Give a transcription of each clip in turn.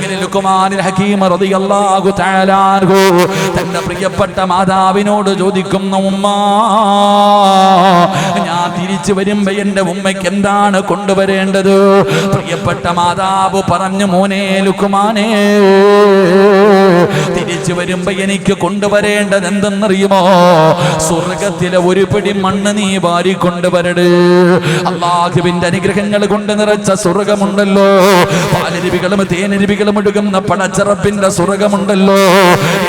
അങ്ങനെ ലുക്കുമാനിൽ ഹക്കീം റളിയല്ലാഹു തആല തന്റെ പ്രിയപ്പെട്ട മാതാവിനോട് ചോദിക്കുന്നു ഉമ്മ ഞാൻ തിരിച്ചു വരുമ്പോ എന്റെ ഉമ്മയ്ക്ക് എന്താണ് കൊണ്ടുവരേണ്ടത്? പ്രിയപ്പെട്ട മാതാവ് പറഞ്ഞു മോനെ ലുക്കുമാനേ തിരിച്ചു വരുമ്പോ എനിക്ക് കൊണ്ടുവരേണ്ടത് എന്തെന്നറിയുമോ? സ്വർഗത്തിലെ ഒരു പിടി മണ്ണ് നീ വാരി കൊണ്ടുവരട്. അള്ളാഹുവിന്റെ അനുഗ്രഹങ്ങൾ കൊണ്ട് നിറച്ച സ്വർഗമുണ്ടല്ലോ. പാലരുവികളും തേനരുവികളും ഒഴുകുന്ന പടച്ചിറപ്പിന്റെ സ്വർഗമുണ്ടല്ലോ.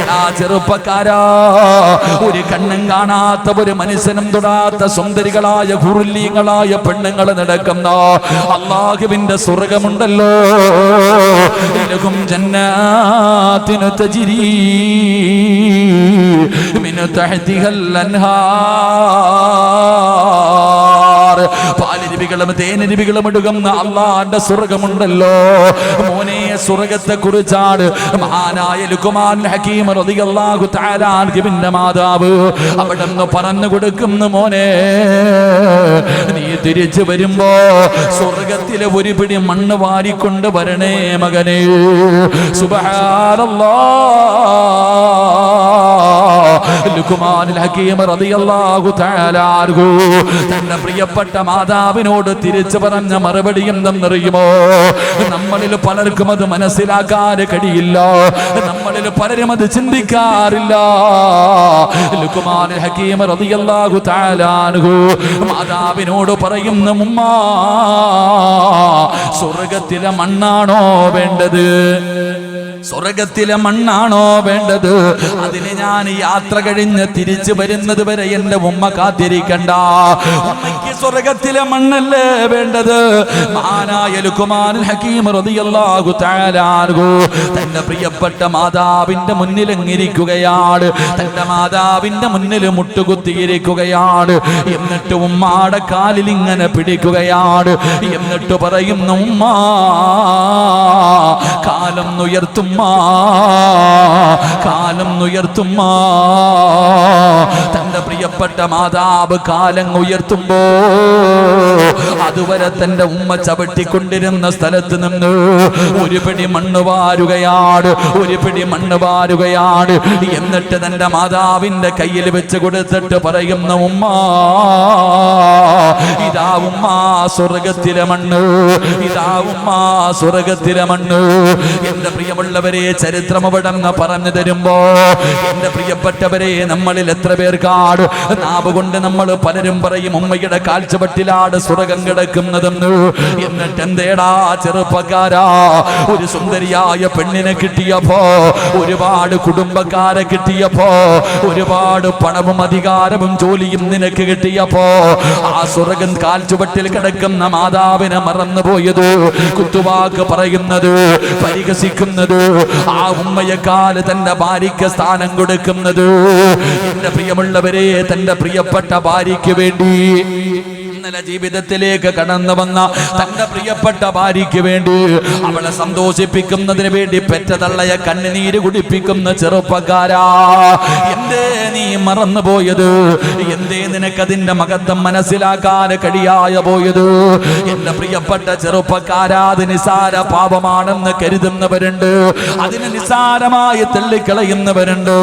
എടാ ചെറുപ്പക്കാരാ ഒരു കണ്ണും കാണാത്ത ഒരു മനുഷ്യനും തൊടാത്ത സുന്ദരികളായ കുറുല്യങ്ങളായ പെണ്ണുങ്ങൾ നടക്കുന്ന അള്ളാഹുവിന്റെ സ്വർഗമുണ്ടല്ലോ. ലഹും ജന്നാത്തിനു تجري من تحتها അൻഹാർ പാലരുവികളും തേനരുവികളും ഒഴുകുന്ന അള്ളാന്റെ സ്വർഗമുണ്ടല്ലോ. മോനെ സ്വർഗത്തെ കുറിച്ചാണ് മഹാനായ ലുക്കുമാൻ ഹക്കീം റളിയല്ലാഹു തആല അൻഹുവിന്റെ മാതാവ് അവിടെ നിന്ന് പറഞ്ഞു കൊടുക്കുന്നു മോനെ നീ തിരിച്ചു വരുമ്പോ സ്വർഗത്തിലെ ഒരു പിടി മണ്ണ് വാരിക്കൊണ്ട് വരണേ മകനെ. സുബ്ഹാനല്ലാഹ് തന്റെ പ്രിയപ്പെട്ട മാതാവിനോട് തിരിച്ചു പറഞ്ഞ മറുപടി എന്തെന്നറിയുമോ? നമ്മളിൽ പലർക്കും അത് മനസ്സിലാക്കാൻ കഴിയില്ല. നമ്മളിൽ പലരും അത് ചിന്തിക്കാറില്ല. ലുക്കുമാൻ ഹക്കീം റളിയല്ലാഹു തആല അൻഹു മാതാവിനോട് പറയുന്ന ഉമ്മ സ്വർഗത്തിലെ മണ്ണാണോ വേണ്ടത്? സ്വർഗത്തിലെ മണ്ണാണോ വേണ്ടത്? അതിന് ഞാൻ യാത്ര കഴിഞ്ഞ് തിരിച്ചു വരുന്നത് വരെ എന്റെ ഉമ്മ കാത്തിരിക്കണ്ട. ഉമ്മയ്ക്ക് സ്വർഗത്തിലെ മണ്ണല്ലേ വേണ്ടത്? തന്റെ പ്രിയപ്പെട്ട മാതാവിന്റെ മുന്നിൽ എങ്ങിരിക്കുകയാണ് തന്റെ മാതാവിന്റെ മുന്നിൽ മുട്ടുകുത്തിയിരിക്കുകയാണ്. എന്നിട്ട് ഉമ്മാടെ കാലിൽ ഇങ്ങനെ പിടിക്കുകയാണ്. എന്നിട്ട് പറയുന്നു കാലം ഉയർത്തുമ്മ കാലം ഉയർത്തുമ്മ. തന്റെ പ്രിയപ്പെട്ട മാതാവ് കാലം ഉയർത്തുമ്പോ അതുവരെ തന്റെ ഉമ്മ ചവിട്ടിക്കൊണ്ടിരുന്ന സ്ഥലത്ത് നിന്ന് ഒരു പിടി മണ്ണ് വാരുകയാണ് ഒരു പിടി മണ്ണ് വാരുകയാണ്. എന്നിട്ട് തന്റെ മാതാവിന്റെ കയ്യിൽ വെച്ച് കൊടുത്തിട്ട് പറയുന്ന ഉമ്മ ഇതാ ഉമ്മ സ്വർഗത്തിലെ മണ്ണ് ഇതാ ഉമ്മ സ്വർഗത്തിലെ മണ്ണ്. എന്റെ പ്രിയമുള്ളവരെ ചരിത്രം അവിടെ പറഞ്ഞു തരുമ്പോ എന്റെ പ്രിയപ്പെട്ടവരെ നമ്മളിൽ എത്ര പേർക്കാട് നാവ് കൊണ്ട് നമ്മൾ പലരും പറയും ഉമ്മയുടെ കാഴ്ചപട്ടിലാണ് സ്വർഗം കിടക്കുന്നതെന്ന് എന്നിട്ട് എന്തേടാ ചെറുപ്പക്കാരാ? ഒരു സുന്ദരിയായ പെണ്ണിനെ കിട്ടിയപ്പോ ഒരുപാട് കുടുംബക്കാരെ കിട്ടിയപ്പോ ഒരുപാട് പണവും അധികാരവും ജോലിയും നിനക്ക് കിട്ടിയപ്പോ ആ സ്വർഗം കാൽച്ചുവട്ടിൽ കിടക്കുന്ന മാതാവിനെ മറന്നുപോയത്. കുത്തുവാക്ക് പറയുന്നത് പരിഹസിക്കുന്നത് ആ ഉമ്മയെക്കാൽ തന്റെ ഭാര്യയ്ക്ക് സ്ഥാനം കൊടുക്കുന്നത്. എന്റെ പ്രിയമുള്ളവരെ തന്റെ പ്രിയപ്പെട്ട ഭാര്യയ്ക്ക് വേണ്ടി. ഇന്നലെ ജീവിതത്തിലേക്ക് കടന്നു വന്ന തന്റെ പ്രിയപ്പെട്ട ഭാര്യയ്ക്ക് വേണ്ടി അവളെ സന്തോഷിപ്പിക്കുന്നതിന് വേണ്ടി പെറ്റതള്ളയ കണ്ണുനീര് കുടിപ്പിക്കുന്ന ചെറുപ്പക്കാരാ. എന്തേ നീ മറന്നു പോയത് എന്തേ നിനക്കതിന്റെ മകത്വം മനസ്സിലാക്കാൻ കഴിയായ പോയത്? എന്റെ പ്രിയപ്പെട്ട ചെറുപ്പക്കാരാ അത് നിസാര പാപമാണെന്ന് കരുതുന്നവരുണ്ട്. അതിന് നിസാരമായി തള്ളിക്കളയുന്നവരുണ്ട്.